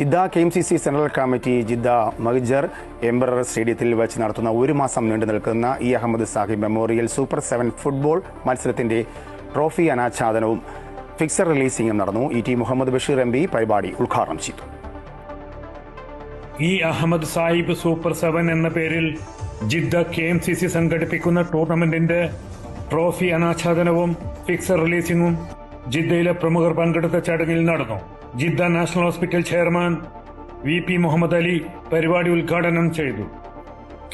Jeddah K M C C central committee Jeddah Mahjar emperor സ്റ്റേഡിയത്തിൽ വെച്ച് നടത്തുന്ന ഒരു മാസം നീണ്ടു നിൽക്കുന്ന E Ahammed Sahib memorial super seven football മത്സരത്തിന്റെ ട്രോഫി അനാച്ഛാദനവും ഫിക്സർ റിലീസിംഗും നടന്നു. E T Muhammad Basheer M P പരിപാടി ഉദ്ഘാടനം ചെയ്തു. E Ahammed Sahib super seven എന്ന പേരിൽ Jeddah K M C C സംഘടിപ്പിക്കുന്ന ടൂർണമെന്റിന്റെ ട്രോഫി അനാച്ഛാദനവും ഫിക്സർ റിലീസിംഗും ജിദ്ദയിലെ പ്രമുഖർ പങ്കെടുത്ത ചടങ്ങിൽ നടന്നു. Jeddah national hospital chairman V P Muhammad Ali പരിപാടി ഉദ്ഘാടനം ചെയ്തു.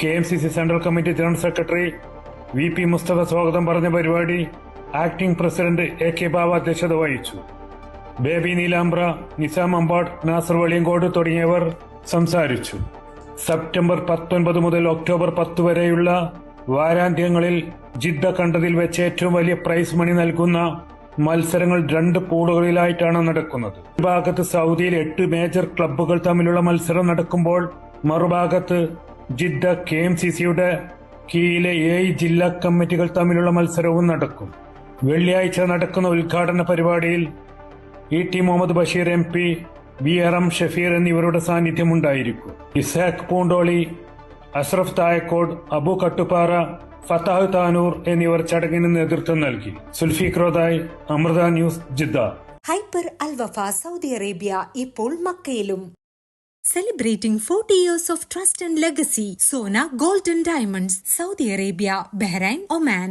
K M C C central committee general secretary V P Mustafa സ്വാഗതം പറഞ്ഞ പരിപാടി acting president A K Baba അധ്യക്ഷത വഹിച്ചു. ബേബി നീലാംബ്ര നിസാം അമ്പാട് നാസർ വളിയങ്കോട് തുടങ്ങിയവർ സംസാരിച്ചു. സെപ്റ്റംബർ പത്തൊൻപത് മുതൽ ഒക്ടോബർ പത്ത് വരെയുള്ള വാരാന്ത്യങ്ങളിൽ ജിദ്ദ കണ്ടതിൽ വെച്ച് ഏറ്റവും വലിയ പ്രൈസ് മണി നൽകുന്ന മത്സരങ്ങൾ രണ്ട് പൂളുകളിലായിട്ടാണ് നടക്കുന്നത്. ഒരു ഭാഗത്ത് സൗദിയിൽ എട്ട് മേജർ ക്ലബ്ബുകൾ തമ്മിലുള്ള മത്സരം നടക്കുമ്പോൾ മറുഭാഗത്ത് ജിദ്ദ കെ എം സി സിയുടെ കീഴിലെ ഏഴ് ജില്ലാ കമ്മിറ്റികൾ തമ്മിലുള്ള മത്സരവും നടക്കും. വെള്ളിയാഴ്ച നടക്കുന്ന ഉദ്ഘാടന പരിപാടിയിൽ E T Muhammad Basheer M P V R M Shafeer എന്നിവരുടെ സാന്നിധ്യമുണ്ടായിരിക്കും ഇസാഖ് പൂണ്ടോളി അഷ്റഫ് തായക്കോട് അബു കട്ടുപാറ ഫത്താഹ് താനൂർ എന്നിവർ ചടങ്ങിന് നേതൃത്വം നൽകി. സുൽഫിഖ്രോദായ് Amrita news Jeddah. Hyper Alwafa Saudi Arabia ഇപ്പോൾ മക്കയിലും. Celebrating forty years of trust and legacy Sona golden diamonds Saudi Arabia Bahrain Oman.